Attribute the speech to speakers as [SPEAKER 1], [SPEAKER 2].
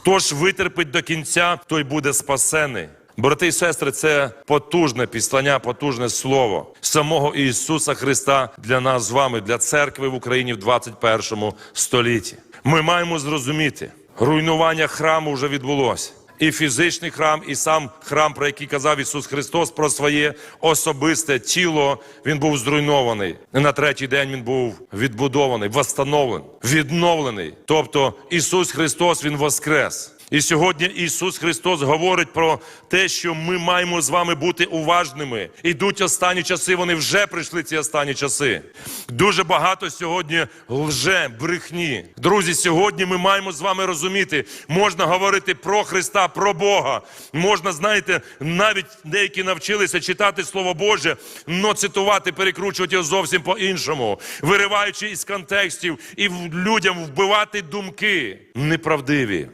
[SPEAKER 1] Хто ж витерпить до кінця, той буде спасений. Брати і сестри, це потужне післання, потужне слово самого Ісуса Христа для нас з вами, для церкви в Україні в 21 столітті. Ми маємо зрозуміти, руйнування храму вже відбулося. І фізичний храм, і сам храм, про який казав Ісус Христос про своє особисте тіло, він був зруйнований. І на третій день він був відбудований, восстановлений, відновлений. Тобто Ісус Христос Він воскрес. І сьогодні Ісус Христос говорить про те, що ми маємо з вами бути уважними. Ідуть останні часи, вони вже прийшли ці останні часи. Дуже багато сьогодні лже, брехні. Друзі, сьогодні ми маємо з вами розуміти, можна говорити про Христа, про Бога. Можна, знаєте, навіть деякі навчилися читати Слово Боже, но цитувати, перекручувати його зовсім по-іншому, вириваючи із контекстів і людям вбивати думки неправдиві.